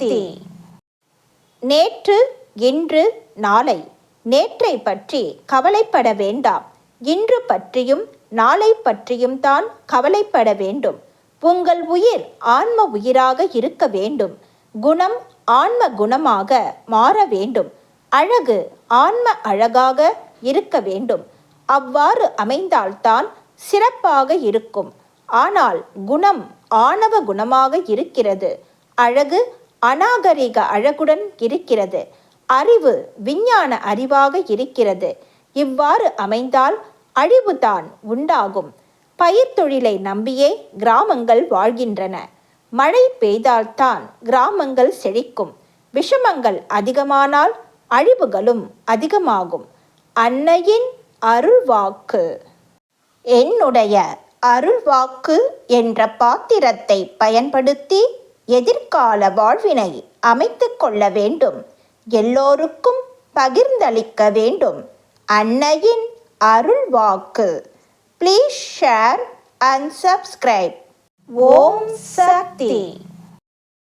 சக்தி. நேற்று இன்று நாளை. நேற்றை பற்றி கவலைப்பட வேண்டாம். இன்று பற்றியும் நாளை பற்றியும் தான் கவலைப்பட வேண்டும். உங்கள் உயிர் ஆன்ம உயிராக இருக்க வேண்டும். குணம் ஆன்ம குணமாக மாற வேண்டும். அழகு ஆன்ம அழகாக இருக்க வேண்டும். அவ்வாறு அமைந்தால்தான் சிறப்பாக இருக்கும். ஆனால் குணம் ஆணவ குணமாக இருக்கிறது. அழகு அநாகரிக அழகுடன் இருக்கிறது. அறிவு விஞ்ஞான அறிவாக இருக்கிறது. இவ்வாறு அமைந்தால் அழிவுதான் உண்டாகும். பயிர் தொழிலை நம்பியே கிராமங்கள் வாழ்கின்றன. மழை பெய்தால்தான் கிராமங்கள் செழிக்கும். விஷமங்கள் அதிகமானால் அழிவுகளும் அதிகமாகும். அன்னையின் அருள்வாக்கு. என்னுடைய அருள்வாக்கு என்ற பாத்திரத்தை பயன்படுத்தி எதிர்கால வாழ்வினை அமைத்து கொள்ள வேண்டும். எல்லோருக்கும் பகிர்ந்தளிக்க வேண்டும். அன்னையின் அருள் வாக்கு. Please share and subscribe Om Shakti.